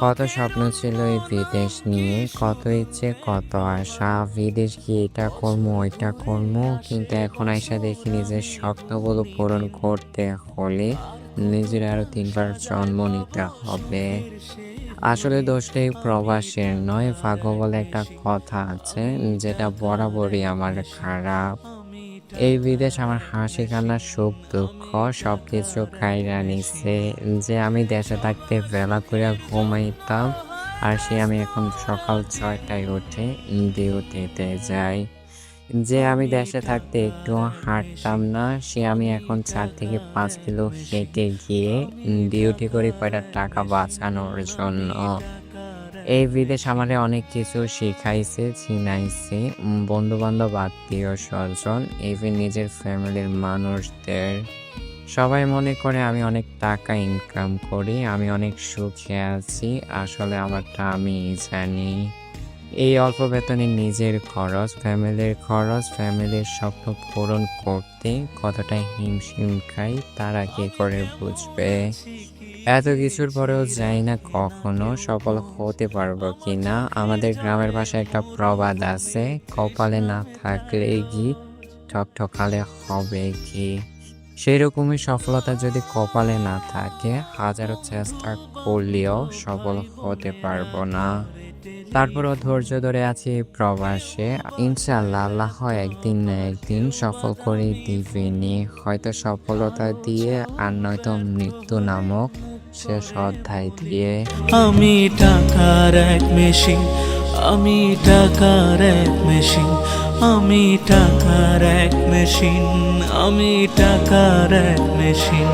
কত স্বপ্ন ছিল এই বিদেশ নিয়ে, কত ইচ্ছে, কত আশা, বিদেশ গিয়ে এটা করব ওইটা করব কিন্তু এখন আইসা দেখি নিজের স্বপ্নগুলো পূরণ করতে হলে নিজের আরও তিনবার জন্ম নিতে হবে। আসলে দোষটাই প্রবাসের নয়, ভাগ্য বলে একটা কথা আছে, যেটা বরাবরই আমার খারাপ। এই বিদেশ আমার হাসি, কান্না, সুখ, দুঃখ সব কিছু খাইরা নিছে। যে আমি দেশে থাকতে বেলা করে ঘুমাইতাম, আর সে আমি এখন সকাল ছয়টায় উঠে ডিউটিতে যাই। যে আমি দেশে থাকতে একটু হাঁটতাম না, সে আমি এখন চার থেকে পাঁচ কিলো হেঁটে গিয়ে ডিউটি করি কয়টা টাকা বাঁচানোর জন্য। এই বিদেশ আমারে অনেক কিছু শিখাইছে চিনাইছে বন্ধু বান্ধব আত্মীয় স্বজন ইভেন নিজের ফ্যামিলির মানুষদের। সবাই মনে করে আমি অনেক টাকা ইনকাম করি, আমি অনেক সুখে আছি। আসলে আমারটা আমি জানি। এই অল্প বেতনে নিজের খরচ, ফ্যামিলির খরচ, ফ্যামিলির স্বপ্ন পূরণ করতে কতটা হিমশিম খাই তারা কি করে বুঝবে? এত কিছুর পরেও জানি না কখনো সফল হতে পারব কি না আমাদের গ্রামের ভাষায় একটা প্রবাদ আছে, কপালে না থাকলে কি ঠকঠকালে হবে কি? সেই রকমই সফলতা যদি কপালে না থাকে, হাজারো চেষ্টা করলেও সফল হতে পারব না। তারপরও ধৈর্য ধরে আছি প্রবাসে। ইনশাল্লাহ আল্লাহ একদিন না একদিন সফল করে দিবেনি হয়তো সফলতা দিয়ে আর নয়তো মৃত্যু নামক শেষ অধ্যায় দিয়ে। আমি টাকার এক মেশিন, আমি টাকার এক মেশিন, আমি টাকার এক মেশিন, আমি টাকার এক মেশিন।